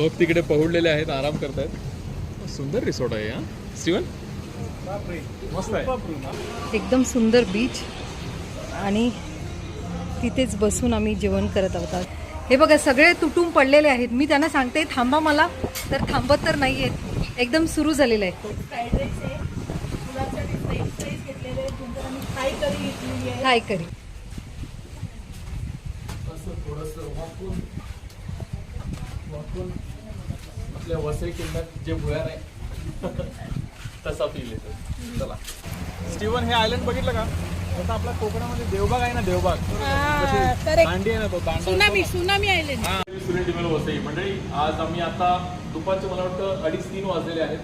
लोक तिकडे पहुडलेले आहेत आराम करतायत. सुंदर रिसॉर्ट आहे हा. स्टीवन मस्त आहे एकदम सुंदर बीच आणि तिथेच बसून आम्ही जेवण करत आहोत. हे बघा सगळे तुटून पडलेले आहेत. मी त्यांना सांगते थांबा मला. तर थांबत तर नाही आहेत एकदम सुरू झालेलं आहेत. आहे. काय करी असं थोडंसं वाकून वाकून आपल्या वसई किल्ल्यात जे भुयार आहे तसा फील येतो. चला. स्टीवन हे आयलंड बघितलं का? आता आपल्या कोकणामध्ये देवबाग आहे ना देवबाग. हा. दांडी आहे ना तो दांडा सुनामी सुनामी आयलंड हा. टिबल वसई. मंडळी आज आम्ही आता दुपारचे मला वाटतं अडीच तीन वाजलेले आहेत.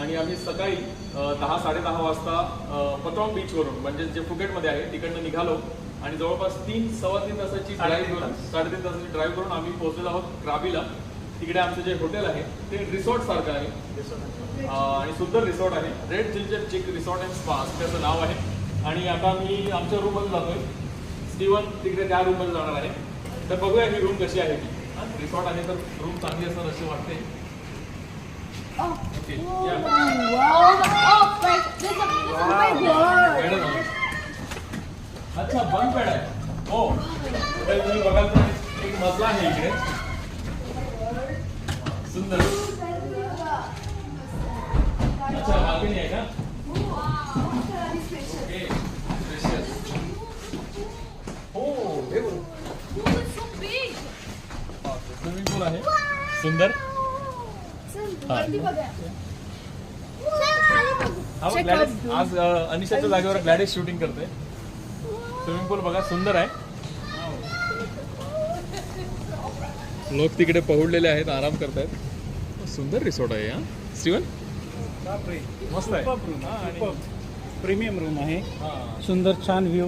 आणि आम्ही सकाळी दहा साडेदहा वाजता पतॉंग बीचवरून म्हणजे जे फुकेटमध्ये आहे तिकडनं निघालो. आणि जवळपास तीन सव्वा तीन तासाची ड्राईव्ह करून साडेतीन तासाची ड्राईव्ह करून आम्ही पोहोचलेलो आहोत क्राबीला तिकडे आमचं जे हॉटेल आहे ते रिसॉर्ट सारखं आहे. आणि सुंदर रिसॉर्ट आहे. रेड जिल्जर चिक रिसॉर्ट अँड स्पा असं त्याचं नाव आहे. आणि आता मी आमच्या रूममध्ये जातोय. स्टीवन तिकडे त्या रूममध्ये जाणार आहे. तर बघूया ही रूम कशी आहे ती. रिसॉर्ट आहे तर रूम चांगली असणार असे वाटते. अच्छा बंद बेड आहे. हो तुम्ही बघाल तर एक मजला आहे इकडे. सुंदर. अच्छा बाल्कनी आहे का? हो स्विमिंग पूल आहे. सुंदर. हा. आज अनिशाच्या जागेवर ग्लॅडिस शूटिंग करते स्विमिंग पूल बघा सुंदर आहे. लोक तिकडे पहुडलेले आहेत आराम करतायत. सुंदर रिसॉर्ट आहे हा. स्टीवन मस्त आहे. प्रीमियम रूम आहे. हा. सुंदर छान व्ह्यू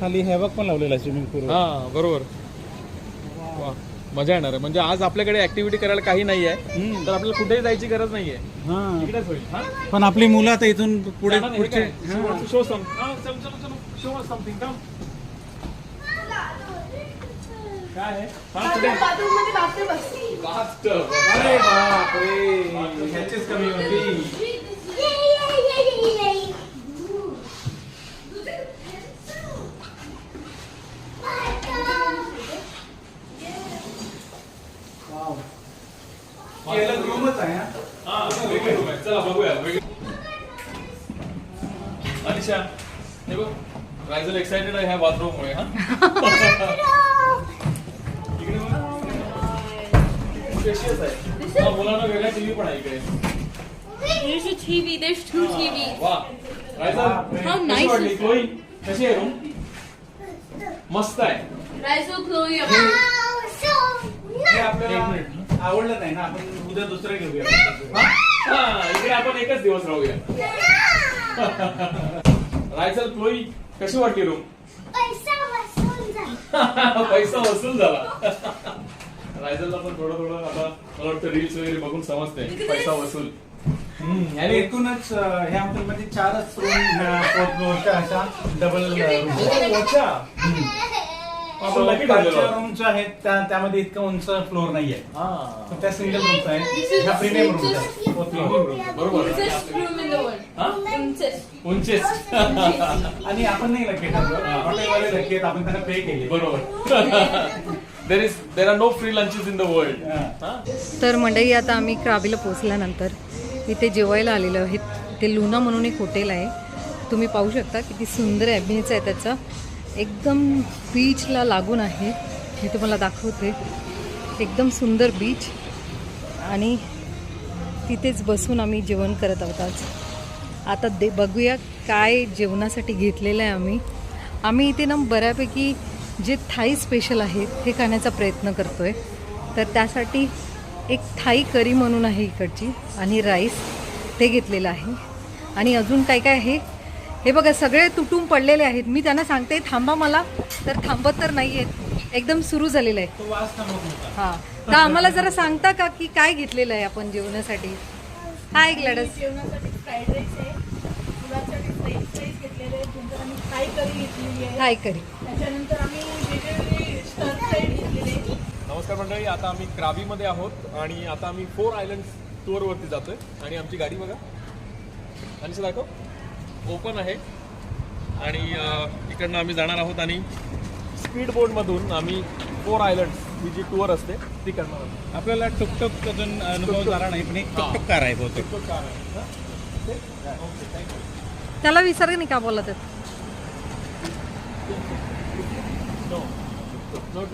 खाली हॅवक पण लावलेला आहे स्विमिंग पूल हा बरोबर. वा मजा येणार आहे. म्हणजे आज आपल्याकडे ऍक्टिव्हिटी करायला काही नाही आहे तर आपल्याला कुठेही जायची गरज नाहीये. हा. इकडेच होईल हा. पण आपली मुलं आता इथून पुढे पुढचे शो सम चल चल चल. शो समथिंग कम काय हा. अरे बापरे. ह्याचीच कमी होती. रूमच आहे हा. हा वेगळी आहे. चला बघूया वेगळी. अनिशा हे बघ. रायझल एक्साइटेड आहे ह्या bathroom TV. There's two TVs. Raizel How कशी nice is क्लोई कशी आहे रूम मस्त आहे Rizal, Chloe, हे एक आपल्याला मिनिट. आवडलं नाही ना आपण उद्या दुसरं घेऊया हा इकडे आपण एकच दिवस राहूया रायचल क्लोई कशी वाटली रूम पैसा वसूल झाला रायझलला पण थोडं थोडं आता मला वाटतं रील्स वगैरे बघून समजते पैसा वसूल हम्म, आणि एकूणच अं, ह्या हॉटेलमध्ये चारच रूम अशा डबल रूम अच्छा आपण lucky ठरलेलो आहोत. रूमच्या आहेत त्या- त्यामध्ये इतकं उंच फ्लोर नाहीये. हा. तर त्या सिंगल रूमचा आहे This is ह्या room in the world. हा? उंचीच आणि आपण नाही लकी ठरलो हॉटेलवाले लकी आहेत आपण त्यांना पे केले. बरोबर. There is there are no free lunches in the world हा. तर मंडळी आता आम्ही क्राबीला पोचल्यानंतर इथे जेवायला आलेलं हे ते लुना म्हणून एक हॉटेल आहे. तुम्ही पाहू शकता किती सुंदर ॲम्बियन्स आहे त्याचा. एकदम बीचला लागून आहे. मी तुम्हाला दाखवते. एकदम सुंदर बीच आणि तिथेच बसून आम्ही जेवण करत आहोत आज. आता दे बघूया काय जेवणासाठी घेतलेलं आहे आम्ही. आम्ही इथे ना बऱ्यापैकी जे थाई स्पेशल आहेत हे खाण्याचा प्रयत्न करतो आहे तर त्यासाठी एक थाई करी म्हणून आहे इकडची आणि राईस ते घेतलेलं आहे. आणि अजून काय काय आहे? हे बघा सगळे तुटून पडलेले आहेत. मी त्यांना सांगते थांबा मला तर थांबत तर नाही आहेत एकदम सुरू झालेलं आहे. हां. तर आम्हाला जरा सांगता का की काय घेतलेलं आहे आपण जेवणासाठी? काय ग्लॅडस जेवणासाठी फ्राईड राईस आहे. मुलांसाठी फ्रेंच फ्राईज घेतलेले आहेत. नंतर आम्ही फ्राय करी घेतलेली आहे. काय करी. त्याच्यानंतर आम्ही वेगवेगळे स्टर फ्राईड घेतलेले आहेत. नमस्कार मंडळी आता आम्ही क्राबीमध्ये आहोत आणि आता आम्ही फोर आयलंड टूरवरती जातोय आणि आमची गाडी बघा आणि दाखव ओपन आहे आणि इकडनं आम्ही जाणार आहोत आणि स्पीड बोटमधून आम्ही फोर आयलंड ही जी टूर असते ती करणार आहोत आपल्याला टुकटुक अजून अनुभव झाला नाही पण एक टुकटुक कार आहे बहुतेक तो कार आहे. हा? ओके थँक्यू त्याला विसर्ग नाही का बोलत आहेत नो नो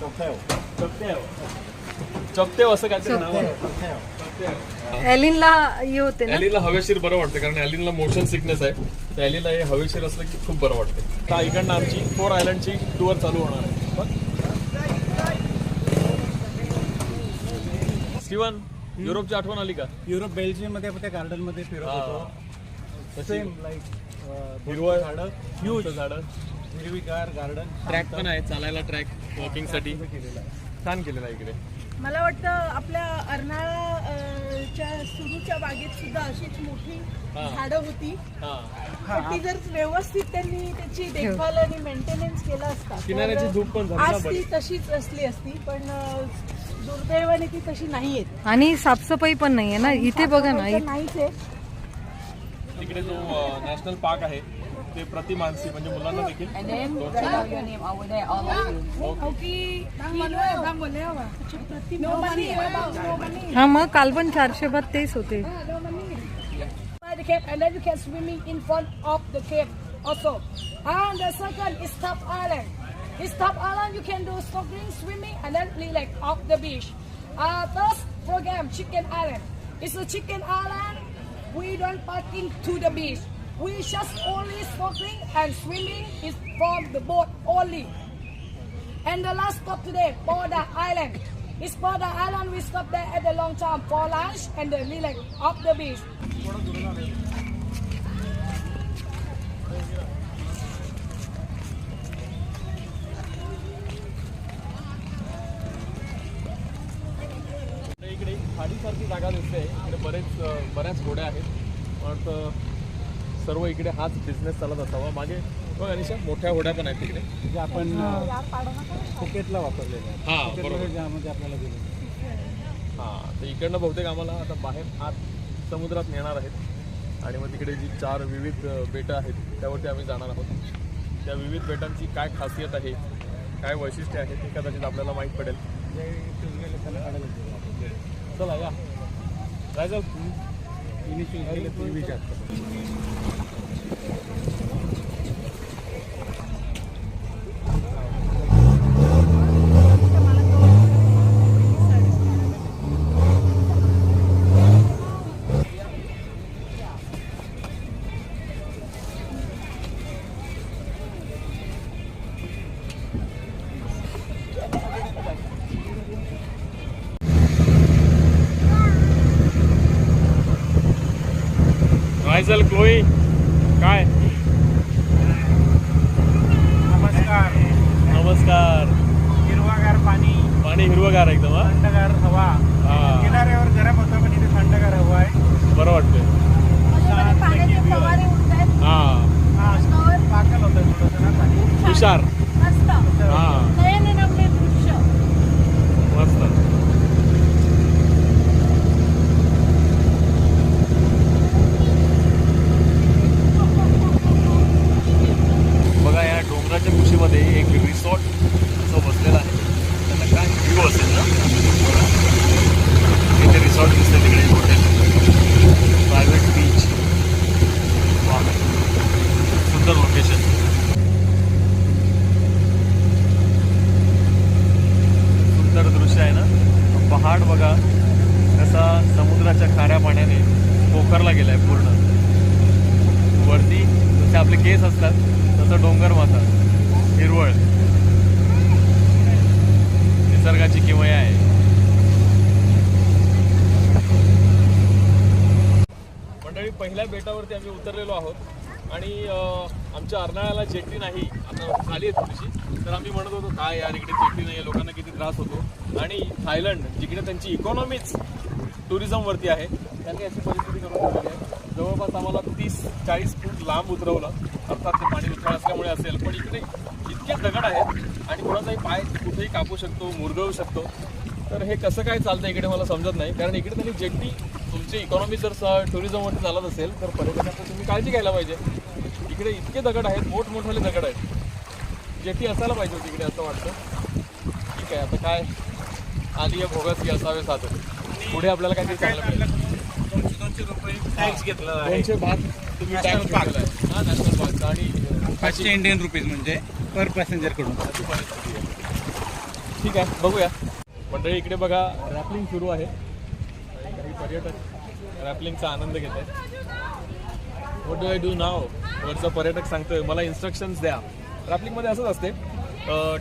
चपतेव चपतेव असं काहीतरी नाव आहे. एलिनला हे होते ना? हवेशीर बरं वाटतं कारण ॲलीला मोशन सिकनेस आहे. तर ॲलीला हे हवेशीर असलं की खूप बरं वाटतं. तर इकडनं आमची फोर आयलंडची टूर चालू होणार आहे. बघ. स्टीवन युरोपची आठवण आली का? युरोप बेल्जियममध्ये आपण त्या गार्डनमध्ये फिरत होतो. सेम लाईक हिरवळ. झाडं ह्यूज झाडं. हिरवीगार गार्डन ट्रॅक पण आहे चालायला ट्रॅक वॉकिंगसाठी केलेलं आहे छान केलेला आहे इकडे. मला वाटतं आपल्या अर्नाळा अं, च्या सुरूच्या बागेत सुद्धा अशीच मोठी हा. झाडं होती. हां. ती जर व्यवस्थित त्यांनी त्याची देखभाल आणि मेंटेनन्स केला असता आज. ती तशीच असली असती पण दुर्दैवाने ती तशी नाहीयेत आणि साफसफाई पण नाहीये ना इथे बघा ना नाहीच आहे. तिकडे जो नॅशनल पार्क आहे ते प्रति मानसी म्हणजे मुलांना देखील And then write down your name over there, all of you. No money, no money. हा मग काल पण चारशे बाद तेच होते by the cave and then you can swimming in front of the cave also. And the second is Top Island. Is Top Island you can do snorkeling, swimming and then relax off the beach. Uh, first program Chicken Island. It's a chicken island. We don't parking to the beach. We just only snorkeling and swimming is from the boat only. And the last stop today, Border Island. It's Border Island. We stop there at the long time for lunch and then relax off the beach. इकडे हाच business चालत असावा. मागे बघ अनिशा मोठ्या होड्या पण आहेत तिकडे. जे आपण फुकेटला वापरलेलं आहे हा फुकेटमध्ये बरोबर. ज्यामध्ये आपल्याला दिलं हां तर इकडनं बहुतेक आम्हाला आता बाहेर आत समुद्रात नेणार आहेत. आणि मग तिकडे जी चार विविध अ, बेटं आहेत त्यावरती आम्ही जाणार आहोत. त्या विविध बेटांची काय खासियत आहे काय वैशिष्ट्य आहे ते कदाचित आपल्याला माहीत पडेल. जे त्याला काढायला. चला या जायचं ते विचारतो रायझल क्लोई? काय? नमस्कार. नमस्कार. हिरवागार पाणी. पाणी हिरवगार एकदम हा? थंडगार हवा. हा. किनाऱ्यावर गरम होतं पण इथे थंडगार हवा आहे. बरं वाटतंय. मध्ये पाण्याचे फवारे उडतायत हा. हा पाकल होतं थोडंसं ना पाणी? मस्त. हा नयनरम्य दृश्य मस्त बघा या डोंगराच्या कुशीमध्ये एक रिसॉर्ट असं बसलेलं आहे त्यांना काय व्ह्यू असेल ना इथे रिसॉर्ट दिसते तिकडे हॉटेल प्रायव्हेट बीच वा सुंदर लोकेशन सुंदर दृश्य आहे ना पहाड बघा कसा समुद्राच्या खाऱ्या पाण्याने पोखरला गेलाय पूर्ण वरती जसे आपले केस असतात तसं डोंगर माथा हिरवळ निसर्गाची किमया आहे मंडळी पहिल्या बेटावरती आम्ही उतरलेलो आहोत. आणि आमच्या अर्नाळ्याला जेटी नाही. आता झाली आहे थोडीशी. तर आम्ही म्हणत होतो काय यार इकडे जेटी नाही आहे लोकांना किती त्रास होतो. आणि थायलंड जिकडे त्यांची इकॉनॉमीच टुरिझमवरती आहे त्यांनी अशी परिस्थिती करून दिलेली आहे. जवळपास आम्हाला तीस चाळीस फूट लांब उतरवलं. अर्थात ते पाणी उथळ असल्यामुळे असेल. पण इकडे इतके दगड आहेत आणि कोणाचाही पाय कुठेही कापू शकतो मुरगळू शकतो. तर हे कसं काय चालतं इकडे मला समजत नाही. कारण इकडे त्यांनी जेट्टी तुमची इकॉनॉमी जर टुरिझमवरती चालत असेल तर पर्यटकांचं तुम्ही काळजी घ्यायला पाहिजे. इकडे इतके दगड आहेत मोठमोठाले दगड आहेत. जेट्टी असायला पाहिजे होती इकडे असं वाटतं. ठीक आहे आता काय? आली आहे भोगस की असावे साधन पुढे आपल्याला काहीतरी चांगलं मिळेल. दोनशे दोनशे रुपये टॅक्स घेतला आहे. दोनशे भाग तुम्ही टॅक्स आहे. हा नॅशनल आणि पाचशे इंडियन रुपीज म्हणजे पर पॅसेंजरकडून. अशी परिस्थिती आहे. ठीक आहे बघूया. मंडळी इकडे बघा रॅपलिंग सुरू आहे. काही पर्यटक रॅपलिंगचा आनंद घेत आहेत वॉट डू आय डू नाव वरचा पर्यटक सांगतोय मला इन्स्ट्रक्शन्स द्या. रॅपलिंगमध्ये असंच असते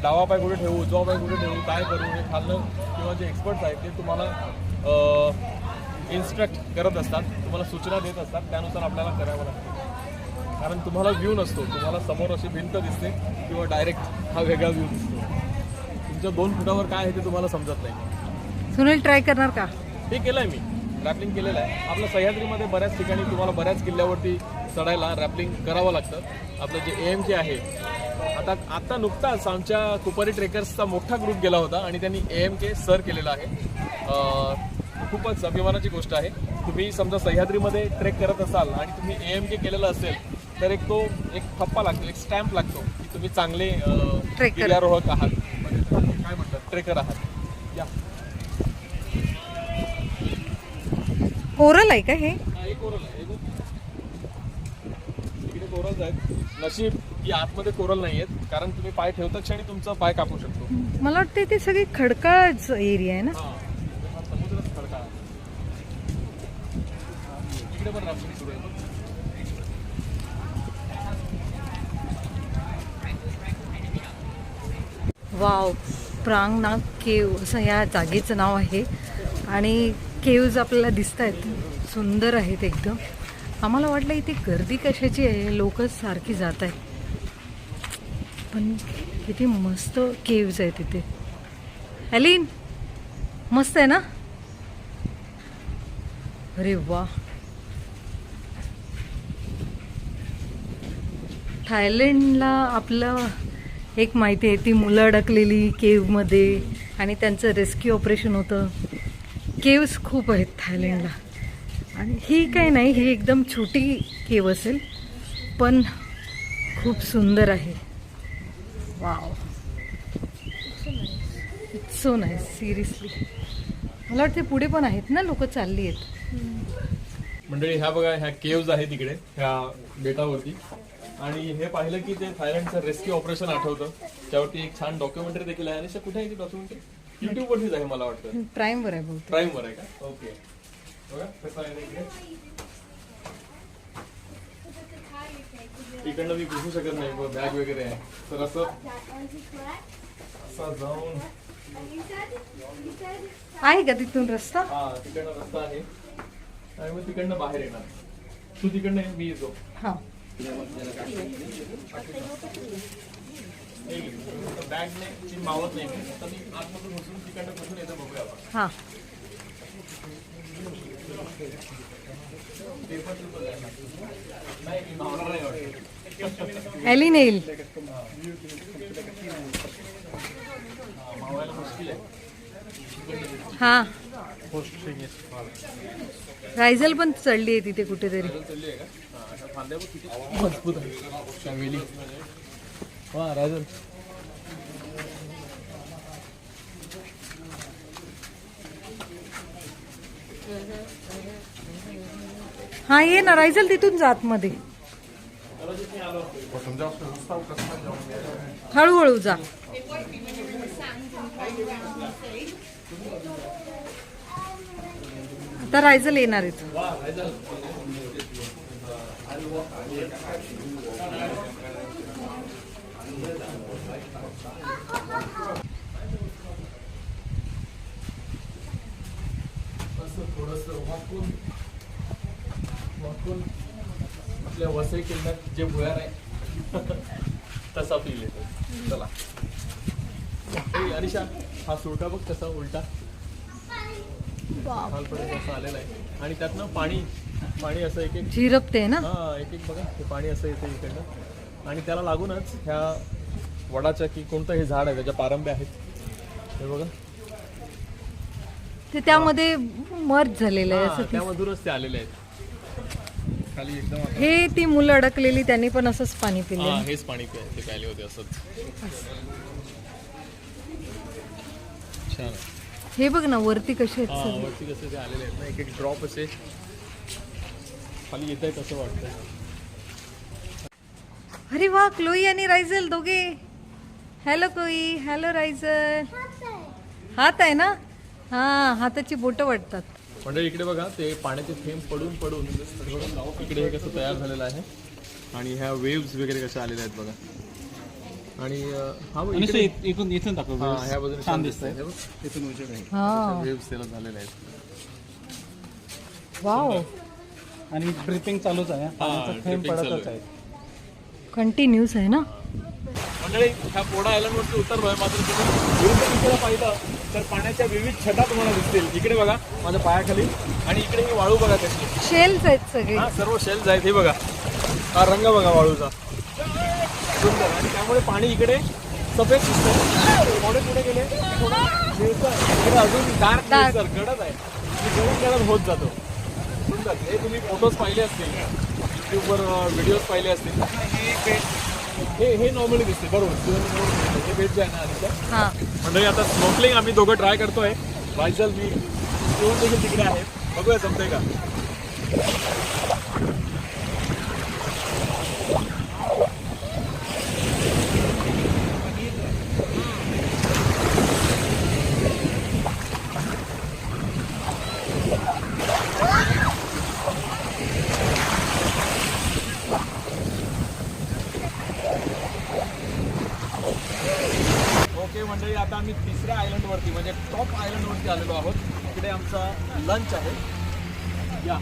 डावा पाय कुठे ठेवू उजवा पाय कुठे ठेवू काय करू हे खाल्लं किंवा जे एक्सपर्ट्स आहेत ते तुम्हाला इन्स्ट्रक्ट करत असतात तुम्हाला सूचना देत असतात त्यानुसार आपल्याला करावं लागतं. कारण तुम्हाला व्ह्यू नसतो तुम्हाला समोर अशी भिंत दिसते किंवा डायरेक्ट हा वेगळा व्ह्यू दिसतो. तुमच्या दोन फुटावर काय आहे ते तुम्हाला समजत नाही. सुनील ट्राय करणार का? ते केलं आहे मी. रॅपलिंग केलेलं आहे. आपलं सह्याद्रीमध्ये बऱ्याच ठिकाणी तुम्हाला बऱ्याच किल्ल्यावरती चढायला रॅपलिंग करावं लागतं. आपलं जे एम के आहे. आता आता नुकताच आमच्या कुपारी ट्रेकर्सचा मोठा ग्रुप गेला होता आणि त्यांनी ए एम के सर केलेला आहे. खूपच अभिमानाची गोष्ट आहे. तुम्ही समजा सह्याद्रीमध्ये ट्रेक करत असाल आणि तुम्ही ए एम के केलेलं असेल तर एक तो एक ठप्पा लागतो एक स्टॅम्प लागतो की तुम्ही चांगले. गिर्यारोहक आहात. म्हणजे काय म्हणतात? ट्रेकर आहात. या. कोरल आहे का हे? हा, कोरल नशीब की आतमध्ये कोरल नाही आहेत. कारण तुम्ही पाय ठेवता क्षणी तुमचा पाय कापू शकतो. मला वाटतं ते सगळी खडकाळच एरिया आहे ना? समुद्रच खडका आहे. इकडे पण राफ्टिंग सुरू आहे. बघ. वाव प्रांगनाथ केव असं या जागेचं नाव आहे. आणि केव्ज आपल्याला दिसत आहेत सुंदर आहेत एकदम. आम्हाला वाटलं इथे गर्दी कशाची आहे? लोकच सारखी जात आहेत पण किती मस्त केव्ज आहेत तिथे ॲलिन मस्त आहे ना? अरे वा. थायलंडला आपलं एक माहिती आहे ती मुलं अडकलेली केवमध्ये आणि त्यांचं रेस्क्यू ऑपरेशन होतं. केव्स खूप आहेत थायलंडला. आणि ही काही नाही ही एकदम छोटी केव असेल पण खूप सुंदर आहे. Wow it's so nice seriously मला वाटते पुढे पण आहेत ना लोक चालली आहेत. मंडळी ह्या बघा ह्या केव्ज आहेत तिकडे ह्या बेटावरती. आणि हे पाहिलं की ते थायलंडचं रेस्क्यू ऑपरेशन आठवतं. त्यावरती एक छान डॉक्युमेंटरी देखील आहे. आणि कुठे आहे ती डॉक्युमेंटरी? युट्यूब वरतीच आहे मला वाटतं. प्राईमवर आहे बहुतेक. प्राईम वर आहे का? ओके बघा कसं आहे ना इकडे इकडनं मी घुसू शकत नाही बॅग वगैरे आहे. तर असं असं जाऊन. आहे का तिथून रस्ता? हा तिकडनं रस्ता आहे. आणि मग तिकडनं बाहेर येणार. तू तिकडनं मी येतो. हां. बॅग नाही मावत नाही मी. आता मी आतमधून घुसून तिकडनं कुठून येतं बघूया आपण हां मुश्किल आहे हां रायझल पण चढली आहे. तिथे कुठेतरी आहे हा आहे राजन ये ना रायझल तिथून जात मध्ये हळूहळू जा. आता रायझल येणार आहेत असं थोडंसं वाकून वाकून आपल्या वसई किल्ल्यात जे भुयार आहे तसा फील येतो. चला. ए, अनिशा हा सुरटा बघ कसा उलटा. खालपर्यंत असा आलेला आहे. आणि त्यातनं पाणी पाणी असं एक एक झिरपते ना? हा एक एक बघा ते पाणी असं येते इकडनं. आणि त्याला लागूनच ह्या वडाच्या की कोणतं हे झाड आहे त्याच्या पारंब्या आहेत. हे बघा. ते त्यामध्ये मर्ज झालेलं आहे असं ते. त्यामधूनच ते आलेले आहेत. खाली एकदम आता- हे ती मुलं अडकलेली त्यांनी पण असंच पाणी हा पिलं. हेच पाणी प्या- ते प्यायले होते असंच. छान आहे. हे बघ ना वरती कसे आहेत हा. वरती कसे ते आलेले आहेत ना एक एक ड्रॉप असे. खाली येत आहेत असं वाटतं अरे वा क्लोई आणि रायझल दोघे. हॅलो क्लोई हॅलो रायझल हात आहे. ना? हा हाताची बोटं वाटतात. म्हणजे इकडे बघा ते पाण्याचे थेंब पडून पडून इकडे हे कसं तयार झालेलं आहे. आणि ह्या वेव्स वगैरे कशा आलेल्या आहेत बघा. आणि हा इथून इथून दाखव हा ह्या बाजूने छान दिसतंय. दिसतंय. इथून. हा. वेव्स त्याला झालेल्या आहेत. वाव. आणि ब्रिथिंग चालूच आहे थेंब पडतच आहे. आहे. कंटिन्यूस आहे ना? मंडळी ह्या पोडा आयलंडवरती उतरलोय मात्र तुम्ही विरुद्ध दिशेला पाहिलं तर पाण्याच्या विविध छटा तुम्हाला दिसतील. इकडे बघा माझ्या पायाखाली. आणि इकडे ही वाळू बघा त्याची. शेल्स आहेत सगळे. हा सर्व शेल्स आहेत हे बघा. हा रंग बघा वाळूचा. सुंदर. आणि त्यामुळे पाणी इकडे सफेद दिसतंय. थोडे पुढे गेले थोडा इकडे अजून डार्क. निळसर गडद आहे. गडद गडद होत जातो. सुंदर. हे तुम्ही फोटोज पाहिले असतील. युट्यूबवर व्हिडिओज पाहिले असतील. हे हे नॉर्मली दिसते बरोबर. हे आहे ना हा. मंडळी आता स्नोकलिंग आम्ही दोघं ट्राय करतोय. वायचल मी जेवण देखील तिकडे आहे. बघूया जमतंय का ओके मंडळी आता आम्ही तिसऱ्या आयलंडवरती म्हणजे टॉप आयलंडवरती आलेलो आहोत इकडे आमचा लंच आहे या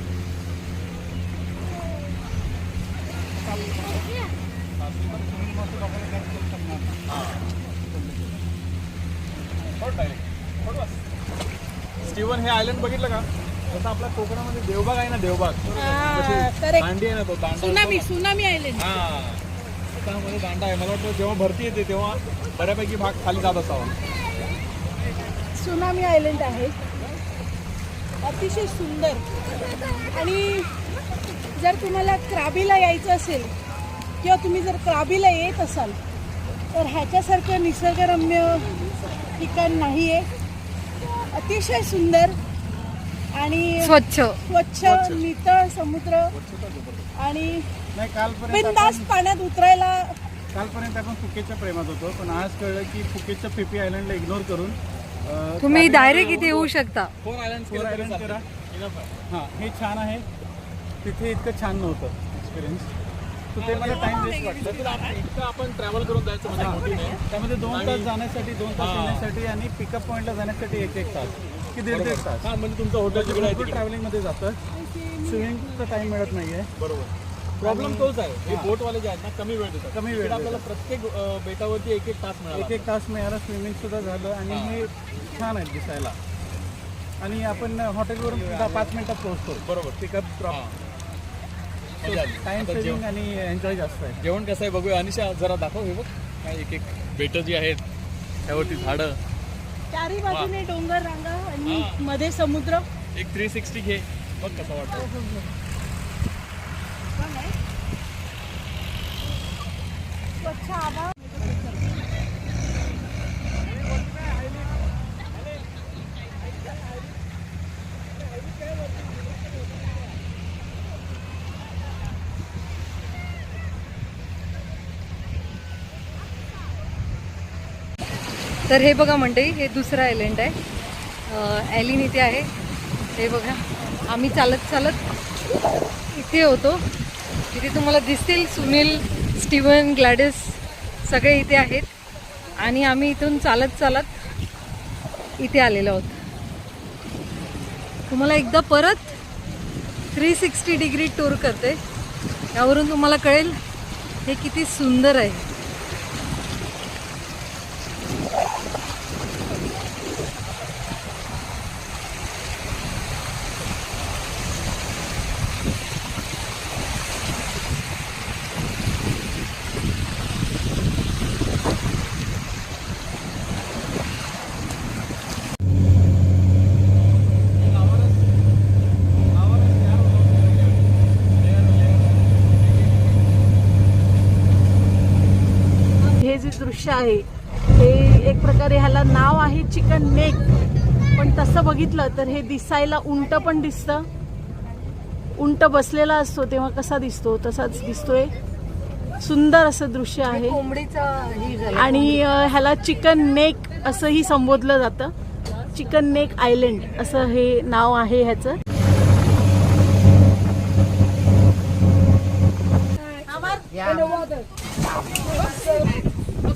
स्टीवन हे आयलंड बघितलं का? जसं आपल्या कोकणामध्ये देवबाग आहे ना देवबाग. दांडी आहे ना तो दांडा सुनामी सुनामी आयलंड हा. त्यामध्ये दांडा आहे. मला वाटतं जेव्हा भरती येते तेव्हा बऱ्यापैकी भाग खाली जात असावा. सुनामी आयलंड आहे. अतिशय सुंदर. आणि जर तुम्हाला क्राबीला यायचं असेल किंवा तुम्ही जर क्राबीला येत असाल तर ह्याच्यासारखं निसर्गरम्य ठिकाण नाही आहे अतिशय सुंदर आणि स्वच्छ. स्वच्छ नितळ समुद्र आणि नाही कालपर्यंत बिंदास पाण्यात उतरायला कालपर्यंत आपण फुकेटच्या प्रेमात होतो पण आज कळलं की फुकेटच्या पिपी आयलंडला इग्नोर करून तुम्ही डायरेक्ट इथे येऊ शकता. फोर आयलंड फोर आयलंड करा. हां हे छान आहे. तिथे इतकं छान नव्हतं एक्सपिरियन्स तर ते मला टाइम वेस्ट वाटलं इतकं आपण ट्रॅव्हल करून जायचं म्हणजे नाही. त्यामध्ये दोन तास जाण्यासाठी दोन तास. येण्यासाठी आणि पिकअप पॉईंटला जाण्यासाठी एक एक तास की दीड दीड तास. हा म्हणजे तुमचं हॉटेल आहे भरपूर. ट्रॅव्हलिंगमध्ये जातं. स्विमिंगचा टाइम मिळत नाहीये. बरोबर. प्रॉब्लेम तोच आहे. हे बोटवाले जे आहेत ना कमी वेळ देतात. कमी वेळ आपल्याला प्रत्येक बेटावरती एक एक तास मिळाला. एक एक तास मिळाला स्विमिंग सुद्धा झालं आणि हे. छान आहेत दिसायला. आणि आपण हॉटेलवरून सुद्धा पाच मिनिटात पोहोचतो. बरोबर. पिकअप हा. टाइम आणि एन्जॉय जास्त आहे. जेवण कसं आहे? बघूया. अनिशा जरा दाखव हे बघ. काय एक एक बेटं जी आहेत त्यावरती झाडं. चारी बाजूने डोंगर रांगा आणि हा. मध्ये समुद्र. एक थ्री सिक्स्टी घे. बघ कसं वाटतं स्वच्छ आभाळ. तर हे बघा मंडळी हे दुसरं आयलंड आहे. ॲलिन इथे आहे. हे बघा आम्ही चालत चालत इथे होतो. इथे तुम्हाला दिसतील सुनील स्टीवन ग्लॅडस सगळे इथे आहेत. आणि आम्ही इथून चालत चालत इथे आलेलो आहोत. तुम्हाला एकदा परत थ्री सिक्स्टी डिग्री टूर करते. यावरून तुम्हाला कळेल हे किती सुंदर आहे. हे दृश्य आहे. हे एक प्रकारे ह्याला नाव आहे चिकन नेक. पण तसं बघितलं तर हे दिसायला उंट पण दिसतं. उंट बसलेला असतो तेव्हा कसा दिसतो? तसाच दिसतोय. सुंदर असं दृश्य आहे. ही आणि ह्याला चिकन नेक असंही संबोधलं जातं. चिकन नेक आयलंड असं हे नाव आहे ह्याचं.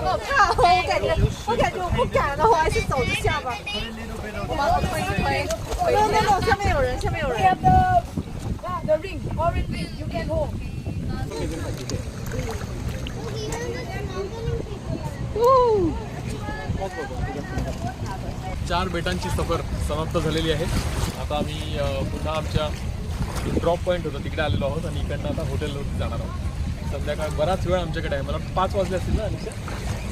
我怕，我感觉，我感觉我不敢了，我还是走着下吧。我把它推一推，没有没有，下面有人，下面有 We 人。 have the yeah, the ring, orange ring. You can hold. चार बेटांची सफर समाप्त झालेली आहे आता आम्ही अ, पुन्हा आमच्या ड्रॉप पॉईंट होतं तिकडे आलेलो आहोत आणि इकडनं आता हॉटेलवरती जाणार आहोत संध्याकाळ बराच वेळ आमच्याकडे आहे. मला पाच वाजले असतील ना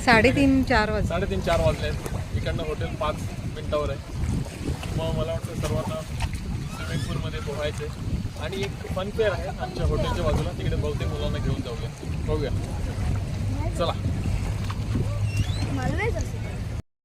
साडेतीन चार वाजता साडेतीन चार वाजले आहेत. इकडनं हॉटेल पाच मिनटावर आहे. मग मला वाटतं सर्वांना स्विमिंग पूलमध्ये पोहायचे आणि एक फन आहे आमच्या हॉटेलच्या बाजूला. तिकडे बहुतेक मुलांना घेऊन जाऊया. बघूया. चला.